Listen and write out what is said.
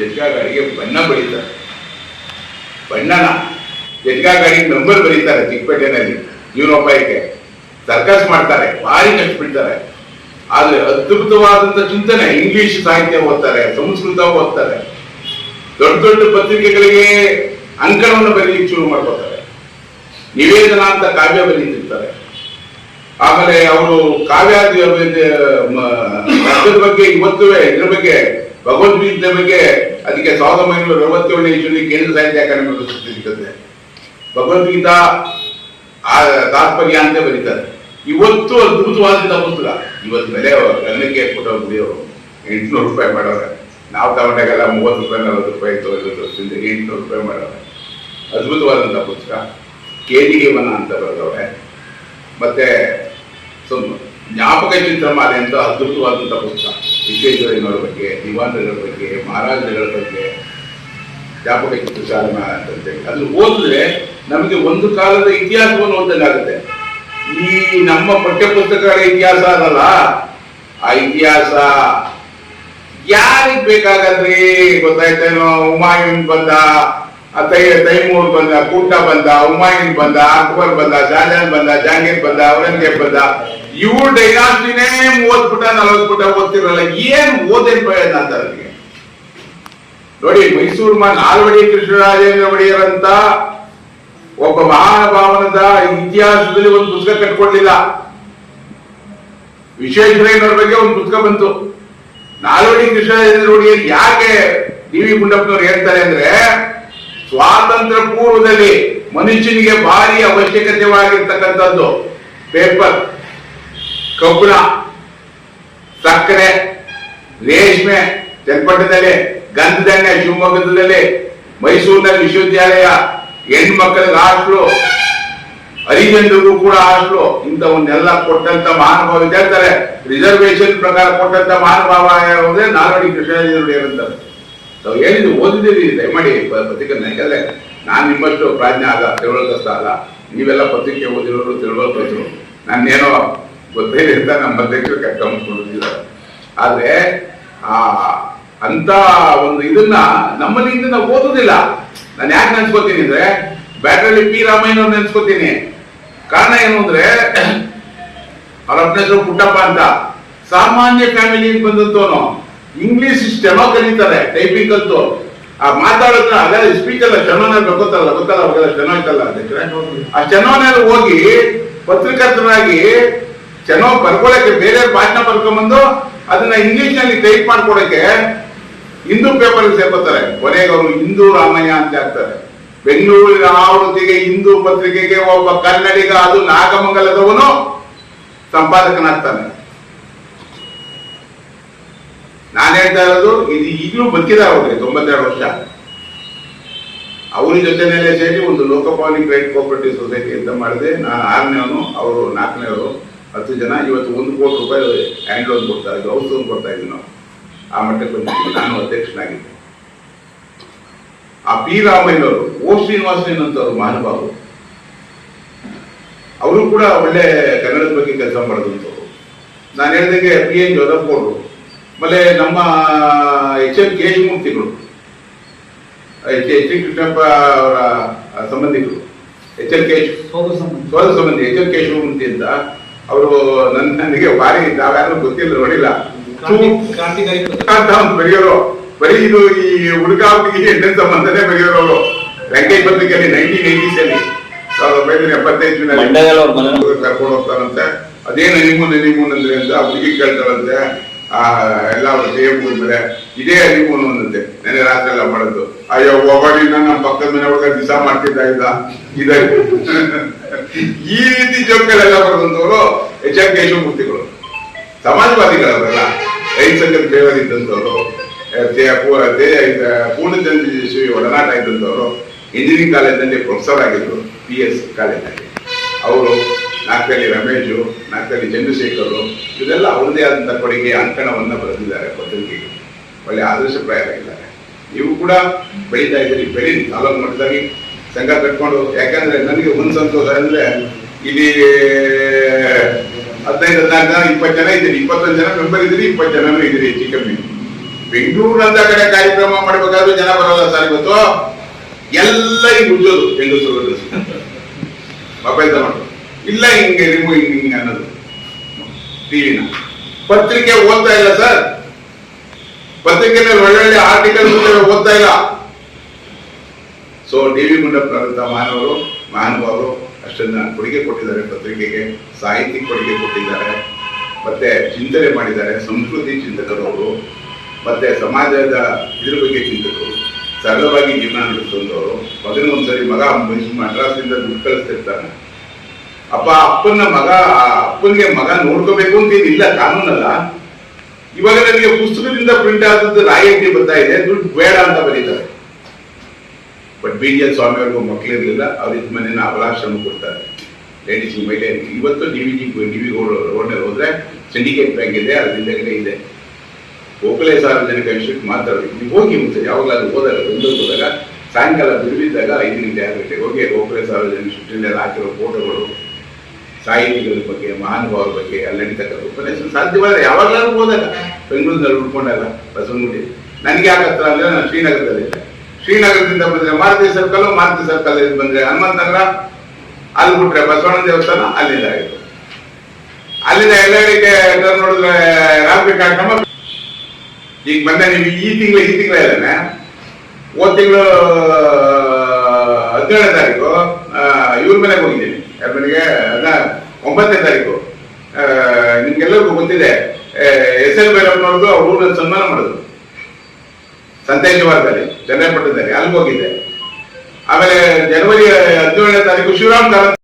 ಜಟ್ಕಾ ಗಾಡಿಗೆ ಬಣ್ಣ ಬಳಿತಾರೆ ಬಣ್ಣನ ಜಟ್ಕಾ ಗಾಡಿಗೆ ನಂಬರ್ ಬರೀತಾರೆ ಚಿಕ್ಕಪೇಟೆನಲ್ಲಿ, ಜೀವನೋಪಾಯಕ್ಕೆ. ಸರ್ಕಸ್ ಮಾಡ್ತಾರೆ, ಭಾರಿ ಕಷ್ಟಪಡ್ತಾರೆ ಆದ್ರೆ ಅದ್ಭುತವಾದಂತ ಚಿಂತನೆ, ಇಂಗ್ಲಿಷ್ ಸಾಹಿತ್ಯ ಓದ್ತಾರೆ, ಸಂಸ್ಕೃತ ಓದ್ತಾರೆ. ದೊಡ್ಡ ದೊಡ್ಡ ಪತ್ರಿಕೆಗಳಿಗೆ ಅಂಕಣವನ್ನು ಬರೀಲಿಕ್ಕೆ ಶುರು ಮಾಡ್ಕೋತಾರೆ. ನಿವೇದನ ಅಂತ ಕಾವ್ಯ ಬರೀತಿರ್ತಾರೆ. ಆಮೇಲೆ ಅವರು ಕಾವ್ಯ ಬಗ್ಗೆ ಇವತ್ತು ಇದ್ರ ಬಗ್ಗೆ ಭಗವದ್ಗೀತೆ ಬಗ್ಗೆ ಅದಕ್ಕೆ ಸಾವಿರದ ಒಂಬೈನೂರ ಅರವತ್ತೇಳನೇ ಇಸ್ವಿಯಲ್ಲಿ ಕೇಂದ್ರ ಸಾಹಿತ್ಯ ಅಕಾಡೆಮಿ ಸಿಗುತ್ತೆ ಭಗವದ್ಗೀತಾ ಆ ತಾತ್ಪರ್ಯ ಅಂತ ಬರೀತಾರೆ. ಇವತ್ತು ಅದ್ಭುತವಾದಂಥ ಪುಸ್ತಕ. ಇವತ್ತು ಬೆಲೆ ಗಗನಕ್ಕೆ ಕೊಟ್ಟವ್ರು ಕುಡಿಯೋರು ಎಂಟುನೂರು ರೂಪಾಯಿ ಮಾಡೋರೆ. ನಾವು ತಗೊಂಡಾಗೆಲ್ಲ ಮೂವತ್ತು ರೂಪಾಯಿ, ನಲವತ್ತು ರೂಪಾಯಿ ತೊಗೊಂಡು ಸಿಂಧಿಗೆ ಎಂಟುನೂರು ರೂಪಾಯಿ ಮಾಡೋರೆ. ಅದ್ಭುತವಾದಂಥ ಪುಸ್ತಕ. ಕೇದಿಗೆ ವನ ಅಂತ ಬರೆದವ್ರೆ. ಮತ್ತೆ ಜ್ಞಾಪಕ ಚಿತ್ರಮಾಲೆ ಅಂತ ಅದ್ಭುತವಾದಂಥ ಪುಸ್ತಕ. ವಿಶ್ವೇಶ್ವರಯ್ಯನವರ ಬಗ್ಗೆ ದಿವಾನರ ಬಗ್ಗೆ, ಮಹಾರಾಜರ ಬಗ್ಗೆ ಜಾಪಕ ಚಿತ್ರಶಾಲೆ ಅಂತಂತೇಳಿ ಅದು ಓದಿದ್ರೆ ನಮಗೆ ಒಂದು ಕಾಲದ ಇತಿಹಾಸವನ್ನು ಓದಲಾಗುತ್ತೆ ಈ ನಮ್ಮ ಪಠ್ಯಪುಸ್ತಕಗಳ ಇತಿಹಾಸ ಅದಲ್ಲ. ಆ ಇತಿಹಾಸ ಯಾರಿಗ್ ಬೇಕಾಗದ್ರಿ? ಗೊತ್ತಾಯ್ತೇನೋ? ಹುಮಾಯೂನ್ ಬಂದ. ತೈ ತೈಮೂರ್ ಬಂದ, ಕೂಟ ಬಂದ ಹುಮಾಯೂನ್ ಬಂದ ಅಕ್ಬರ್ ಬಂದ, ಶಾಜಾನ್ ಬಂದ ಜಹಾಂಗೀರ್ ಬಂದ, ಔರಂಗಜೇಬ್ ಬಂದ, ಇವ್ರು ಡೈನಾಸ್ಟಿನೇ ಮೂವತ್ ಪುಟ ನಲವತ್ ಪುಟ ಓದ್ತಿರಲ್ಲ, ಏನ್ ಓದೇನ್ ಪ್ರಯೋಜನ ಅಂತ ಅದಕ್ಕೆ ನೋಡಿ, ಮೈಸೂರು ನಾಲ್ವಡಿ ಕೃಷ್ಣರಾಜೇಂದ್ರ ಒಡೆಯರಂತ ಒಬ್ಬ ಮಹಾನುಭಾವನದ ಇತಿಹಾಸದಲ್ಲಿ ಒಂದು ಪುಸ್ತಕ ಕಟ್ಕೊಡ್ಲಿಲ್ಲ ವಿಶ್ವೇಶ್ವರಯ್ಯನವ್ರ ಬಗ್ಗೆ ಒಂದು ಪುಸ್ತಕ ಬಂತು. ನಾಲ್ವಡಿ ಕೃಷ್ಣರಾಜೇಂದ್ರ ಒಡೆಯರ್ ಯಾಕೆ ಡಿ ವಿ ಗುಂಡಪ್ಪನವ್ರು ಹೇಳ್ತಾರೆ ಅಂದ್ರೆ ಸ್ವಾತಂತ್ರ್ಯ ಪೂರ್ವದಲ್ಲಿ ಮನುಷ್ಯನಿಗೆ ಭಾರಿ ಅವಶ್ಯಕತೆವಾಗಿರ್ತಕ್ಕಂಥದ್ದು ಪೇಪರ್ ಕಬ್ಬಣ, ಸಕ್ಕರೆ, ರೇಷ್ಮೆ ಚನ್ನಪಟ್ಟಣದಲ್ಲಿ ಗಂಧದಣ್ಣೆ, ಶಿವಮೊಗ್ಗದಲ್ಲಿ, ಮೈಸೂರಿನಲ್ಲಿ ವಿಶ್ವವಿದ್ಯಾಲಯ ಹೆಣ್ಮಕ್ಕಳಿಗೆ ಹಾಸ್ಟ್ಲು ಹರಿಜನರಿಗೂ ಕೂಡ ಹಾಸ್ಟ್ಲು, ಇಂಥವನ್ನೆಲ್ಲ ಕೊಟ್ಟಂತ ಮಹಾನುಭಾವ. ಹೇಳ್ತಾರೆ? ರಿಸರ್ವೇಶನ್ ಪ್ರಕಾರ ಕೊಟ್ಟಂತ ಮಹಾನುಭಾವ ನಾಲ್ವಡಿ ಕೃಷ್ಣ ಅಂತಾರೆ ತಾವು ಹೇಳಿದ್ದು ಓದಿದ್ದೀರಿ, ದಯಮಾಡಿ ಪ- ಪತ್ರಿಕೆ ಯಾಕಂದ್ರೆ ನಾನು ನಿಮ್ಮಷ್ಟು ಪ್ರಾಜ್ಞ ಅಲ್ಲ ತಿಳುವಳಿಕಸ್ತ ಅಲ್ಲ. ನೀವೆಲ್ಲ ಪತ್ರಿಕೆ ಓದಿರೋರು ತಿಳುವಳಿಕರು ನಾನೇನೋ ಗೊತ್ತೇ ಅಂತ ನಮ್ಮ ಅಧ್ಯಕ್ಷರು ಕರ್ಕೊಂಡ್ಕೊಂಡಿದ್ದಾರೆ ಆದ್ರೆ, ಆ ಅಂತ ಒಂದು ಇದನ್ನ ನಮ್ಮಲ್ಲಿ ನಾವು ಓದುದಿಲ್ಲ. ನಾನು ಯಾಕೆ ನೆನ್ಸ್ಕೋತೀನಿ ಅಂದ್ರೆ, ಬ್ಯಾಟ್ರಲ್ಲಿ ಪಿ ರಾಮಯ್ಯನವ್ರು ನೆನ್ಸ್ಕೋತೀನಿ. ಕಾರಣ ಏನು ಅಂದ್ರೆ, ಅವ್ರ ಹೆಸರು ಪುಟ್ಟಪ್ಪ ಅಂತ. ಸಾಮಾನ್ಯ ಫ್ಯಾಮಿಲಿ ಬಂದಂತವನು ಇಂಗ್ಲಿಷ್ ಸ್ಟೆನೋ ಕಲಿತಾರೆ ಟೈಪಿಂಗ್ ಅಂತ ಆ ಮಾತಾಡೋದ್ರ ಅದೇ ಸ್ಪೀಚ್ ಎಲ್ಲ ಸ್ಟೆನೋನಲ್ಲಿ ಗೊತ್ತಲ್ಲ ಗೊತ್ತಲ್ಲ ಅವಾಗೆಲ್ಲ ಸ್ಟೆನೋ ಇತ್ತಲ್ಲ ಆ ಸ್ಟೆನೋನಲ್ಲಿ ಹೋಗಿ ಪತ್ರಕರ್ತರಾಗಿ ಸ್ಟೆನೋ ಬರ್ಕೊಳಕ್ಕೆ ಬೇರೆ ಭಾಷಣ ಬರ್ಕೊಂಬಂದು ಅದನ್ನ ಇಂಗ್ಲಿಷ್ನಲ್ಲಿ ಟೈಪ್ ಮಾಡ್ಕೊಡಕ್ಕೆ ಹಿಂದೂ ಪೇಪರ್ ಸೇರ್ಕೋತಾರೆ. ಕೊನೆಗೆ ಅವರು ಹಿಂದೂ ರಾಮಯ್ಯ ಅಂತ ಹಾಕ್ತಾರೆ ಬೆಂಗಳೂರಿನ ಆವೃತ್ತಿಗೆ ಹಿಂದೂ ಪತ್ರಿಕೆಗೆ ಒಬ್ಬ ಕನ್ನಡಿಗ, ಅದು ನಾಗಮಂಗಲದವನು ಸಂಪಾದಕನಾಗ್ತಾನೆ. ನಾನು ಹೇಳ್ತಾ ಇರೋದು, ಇದು ಈಗಲೂ ಬದುಕಿದ್ದಾರೆ ಅವ್ರಿಗೆ, ತೊಂಬತ್ತೆರಡು ವರ್ಷ. ಅವ್ರ ಜೊತೆನಲ್ಲೇ ಸೇರಿ ಒಂದು ಲೋಕಪಾಲಿ ಕ್ರೆಡಿಟ್ ಕೋಪರೇಟಿವ್ ಸೊಸೈಟಿ ಅಂತ ಮಾಡಿದೆ. ನಾನು ಆರನೇವನು ಅವರು ನಾಲ್ಕನೇವರು ಹತ್ತು ಜನ, ಇವತ್ತು ಒಂದು ಕೋಟಿ ರೂಪಾಯಿ ಹ್ಯಾಂಡ್ ಲೋನ್ ಕೊಡ್ತಾ ಇದ್ವಿ ಹೌಸ್ ಲೋನ್ ಕೊಡ್ತಾ ಇದ್ವಿ ನಾವು. ಆ ಮಟ್ಟಕ್ಕೆ ಬಂದಿದ್ವಿ ನಾನು ಅಧ್ಯಕ್ಷನಾಗಿದ್ದೆ ಆ ಪಿ ರಾಮಯ್ಯನವರು, ಓ ಶ್ರೀನಿವಾಸನ್ ಅಂತವರು ಮಹಾನುಭಾವರು. ಅವರು ಕೂಡ ಒಳ್ಳೆ ಕನ್ನಡದ ಬಗ್ಗೆ ಕೆಲಸ ಮಾಡಿದಂಥವ್ರು. ನಾನು ಹೇಳಿದಂಗೆ ಪಿ ಎನ್ ಜೋಧಪ್ಪವರು ಆಮೇಲೆ ನಮ್ಮ ಎಚ್ ಎಂ ಕೇಶಮೂರ್ತಿಗಳು ಎಚ್ ಎಚ್ ಕೃಷ್ಣಪ್ಪ ಅವರ ಸಂಬಂಧಿಕರು ಎಚ್ ಎಲ್ ಕೇಶ್ ಸೋದ ಸಂಬಂಧ ಎಚ್ ಎಲ್ ಕೇಶವಮೂರ್ತಿ ಅಂತ ಅವರು ನನ್ನ ನನಗೆ ಭಾರಿ ನಾವ್ಯಾರು ಗೊತ್ತಿಲ್ಲ ನೋಡಿಲ್ಲ. ಬೆಳೆಯೋರು ಬರೀ ಇದು ಈ ಹುಡುಗ ಹುಡುಗಿಗೆ ಹೆಣ್ಣಿನ ಸಂಬಂಧನೇ ಬರೆಯೋರು ಅವರು. ವೆಂಕಟೇಶ್ ಪತ್ರಿಕೆಯಲ್ಲಿ ನೈನ್ಟೀನ್ ಏಟೀಸ್ ಅಲ್ಲಿ ಸಾವಿರದ ಒಂಬೈನೂರ ಎಪ್ಪತ್ತೈದು ಕರ್ಕೊಂಡು ಹೋಗ್ತಾರಂತೆ. ಅದೇನು ನನಿಮೂನ್ ನನಿಮೂನ್ ಅಂದ್ರೆ ಅಂತ ಹುಡುಗಿ ಕೇಳ್ತಾರಂತೆ ಎಲ್ಲ ಅವ್ರ ಮೇಲೆ ಇದೇ ಅರಿವು ಅನ್ನೋದಂತೆ ನೆನೆ ರಾತ್ರಿ ಎಲ್ಲ ಮಾಡೋದು ಅಯ್ಯೋ ಹೋಗೋಡಿನ ನಮ್ಮ ಪಕ್ಕದ ಮನೆ ಒಳಗ ದಿಸ ಮಾಡ್ತಿದ್ದ ಇದ್ದ? ಇದೆ ಈ ರೀತಿ ಜೋಕ್ಗಳೆಲ್ಲ ಬರೆದಂತವರು ಎಚ್ ಎಂ ಕೇಶವಮೂರ್ತಿಗಳು ಸಮಾಜವಾದಿಗಳವರಲ್ಲ. ರೈತ ಸಂಘದ ಬೇವರ್ ಇದ್ದಂಥವ್ರು ಪೂರ್ಣಚಂದ್ರ ಶ್ರೀ ಒಡನಾಟ ಇದ್ದಂಥವ್ರು ಇಂಜಿನಿಯರಿಂಗ್ ಕಾಲೇಜಲ್ಲಿ ಪ್ರೊಫೆಸರ್ ಆಗಿದ್ರು ಪಿ ಎಸ್ ಕಾಲೇಜಲ್ಲಿ ಅವರು ನಾಲ್ಕಲ್ಲಿ ರಮೇಶು, ನಾಲ್ಕಲ್ಲಿ ಚಂದ್ರಶೇಖರು ಇದೆಲ್ಲ ಅವರದೇ ಆದಂಥ ಕೊಡುಗೆ ಅಂಕಣವನ್ನು ಬರೆದಿದ್ದಾರೆ ಪತ್ರಿಕೆಗೆ. ಒಳ್ಳೆ ಆದರ್ಶಪ್ರಾಯರಾಗಿದ್ದಾರೆ ನೀವು ಕೂಡ ಬೆಳೀತಾ ಇದ್ದೀರಿ, ಬೆಳೀರಿ ತಾಲೂಕು ಮಟ್ಟದಲ್ಲಿ ಸಂಘ ಕಟ್ಕೊಂಡು. ಯಾಕಂದ್ರೆ ನನಗೆ ಒಂದು ಸಂತೋಷ ಅಂದ್ರೆ ಇಲ್ಲಿ, ಹದಿನೈದು ಹದಿನಾರು ಜನ, ಇಪ್ಪತ್ತು ಜನ ಇದ್ದೀರಿ, ಇಪ್ಪತ್ತೊಂದು ಜನ ಮೆಂಬರ್ ಇದ್ದೀರಿ, ಇಪ್ಪತ್ತು ಜನನೂ ಇದ್ದೀರಿ ಹೆಚ್ಚು ಕಮ್ಮಿ. ಬೆಂಗಳೂರಿನಂತ ಕಡೆ ಕಾರ್ಯಕ್ರಮ ಮಾಡ್ಬೇಕಾದ್ರೂ ಜನ ಬರೋಲ್ಲ ಸರ್ ಇವತ್ತು. ಎಲ್ಲ ಹಿಂಗ್ ಉಜ್ಜೋದು ಹೆಂಗಸರು ಮೊಬೈಲ್ ತಗೊಂಡು. ಇಲ್ಲ, ಹಿಂಗೆ ರಿಮೂವ್ ಹಿಂಗೆ ಹಿಂಗೆ ಅನ್ನೋದು. ಟಿವಿನ ಪತ್ರಿಕೆ ಓದ್ತಾ ಇಲ್ಲ ಸರ್. ಪತ್ರಿಕೆನಲ್ಲಿ ಒಳ್ಳೊಳ್ಳೆ ಆರ್ಟಿಕಲ್ ಓದ್ತಾ ಇಲ್ಲ. ಸೊ ಡಿ ವಿ ಗುಂಡಪ್ಪನವರಂತ ಮಾನವರು ಮಹಾನುಭಾವರು ಅಷ್ಟನ್ನ ಕೊಡುಗೆ ಕೊಟ್ಟಿದ್ದಾರೆ ಪತ್ರಿಕೆಗೆ ಸಾಹಿತ್ಯ ಕೊಡುಗೆ ಕೊಟ್ಟಿದ್ದಾರೆ. ಮತ್ತೆ ಚಿಂತನೆ ಮಾಡಿದ್ದಾರೆ, ಸಂಸ್ಕೃತಿ ಚಿಂತಕರವರು ಮತ್ತೆ ಸಮಾಜದ ಇದ್ರ ಬಗ್ಗೆ ಚಿಂತಕರು. ಸರಳವಾಗಿ ಜೀವನ ನಡೆಸುವಂಥವ್ರು ಮಗನ ಒಂದ್ಸರಿ ಮಗ ಮೈಸೂರು ಮದ್ರಾಸಿಂದ ದುಡ್ಡು ಕಳಿಸ್ತಿರ್ತಾನೆ. ಅಪ್ಪ ಅಪ್ಪನ ಮಗ, ಅಪ್ಪನಿಗೆ ಮಗ ನೋಡ್ಕೋಬೇಕು ಅಂತ ಏನಿಲ್ಲ ಕಾನೂನಲ್ಲ. ಇವಾಗ ನನಗೆ ಪುಸ್ತಕದಿಂದ ಪ್ರಿಂಟ್ ಆದದ್ದು ರಾಯಿ ಬರ್ತಾ ಇದೆ, ದುಡ್ಡು ಬೇಡ ಅಂತ ಬರೀತಾರೆ. But B G L Swamy ಅವ್ರಿಗೂ ಮಕ್ಕಳಿರ್ಲಿಲ್ಲ ಅವ್ರಿಗೆ ಮನೇನ ಅವಲಾಶ್ರಮ ಕೊಡ್ತಾರೆ. ಲೇಡೀಸ್ ಮಹಿಳೆಯರಿಗೆ ಇವತ್ತು D V G D V ರೋಡ್ನಲ್ಲಿ ಹೋದ್ರೆ ಸಿಂಡಿಕೇಟ್ ಬ್ಯಾಂಕ್ ಇದೆ, ಅದ್ರ ಕಡೆ ಇದೆ. ಗೋಕುಲೆ ಸಾರ್ವಜನಿಕ ಇನ್ಸ್ಟಿಟ್ಯೂಟ್ ಮಾತಾಡಿ. ನೀವು ಹೋಗಿ ಮುಂಚೆ, ಯಾವಾಗಲಾದ್ರೂ ಹೋದಾಗ ಒಂದು ಹೋದಾಗ, ಸಾಯಂಕಾಲ ಬಿಡುವಿದ್ದಾಗ ಐದು ಗಂಟೆ ಆರು ಗಂಟೆ ಹೋಗಿ ಗೋಕುಲೆ ಸಾರ್ವಜನಿಕ ಇನ್ಸ್ಟಿಟ್ಯೂಟ್ ಹಾಕಿರೋ ಫೋಟೋಗಳು ಸಾಹಿತಿಗಳ ಬಗ್ಗೆ, ಮಹಾನುಭಾವರ ಬಗ್ಗೆ ಅಲ್ಲಿ ನಡೀತಕ್ಕಂಥ ಉಪನ್ಯಾಸ ಸಾಧ್ಯವಾದ್ರೆ ಯಾವಾಗಲಾದ್ರೂ ಹೋದಾಗ ಬೆಂಗಳೂರಿನಲ್ಲಿ ಉಳ್ಕೊಂಡಲ್ಲ ಬಸವನಗುಡಿ. ನನಗೆ ಯಾಕೆ ಹತ್ರ ಅಂದ್ರೆ ನಾನು ಶ್ರೀನಗರದಲ್ಲಿದ್ದೆ. ಶ್ರೀನಗರದಿಂದ ಬಂದ್ರೆ ಮಾರುತಿ ಸರ್ಕಲ್ ಮಾರುತಿ ಸರ್ಕಲ್ ಬಂದ್ರೆ ಹನುಮಂತ ನಗರ ಅಲ್ಲಿ ಬಿಟ್ರೆ ಬಸವಣ್ಣ ದೇವಸ್ಥಾನ, ಅಲ್ಲಿಂದ ಆಯಿತು ಅಲ್ಲಿಂದ ಎಲ್ಲರಿಗೆ ನೋಡಿದ್ರೆ ರಾತ್ರಿ ಕಾರ್ಯಕ್ರಮ. ಈಗ ಮೊನ್ನೆ ನೀವು ಈ ತಿಂಗಳು, ಈ ತಿಂಗಳ ಇದ್ದಾನೆ. ಹೋದ ತಿಂಗಳು ಹದಿನೇಳನೇ ತಾರೀಕು ಇವ್ರ ಮನೆಗೆ ಹೋಗಿದ್ದೀನಿ. ಯಾರ ಮನೆಗೆ? ಒಂಬತ್ತನೇ ತಾರೀಕು. ನಿಮ್ಗೆಲ್ಲರಿಗೂ ಗೊತ್ತಿದೆ ಎಸ್ ಎಲ್ ಭೈರಪ್ಪನವ್ರದ್ದು ಅವ್ರ ಊರಿನ ಸನ್ಮಾನ ಮಾಡಿದ್ರು. ಸಂತೇಶವಾರದಲ್ಲಿ ಚನ್ನಪಟ್ಟಣದಲ್ಲಿ ಅಲ್ಲಿಗೆ ಹೋಗಿದ್ದೆ. ಆಮೇಲೆ ಜನವರಿ ಹದಿನೇಳನೇ ತಾರೀಕು ಶಿವರಾಮ್ ಕಾರಂತ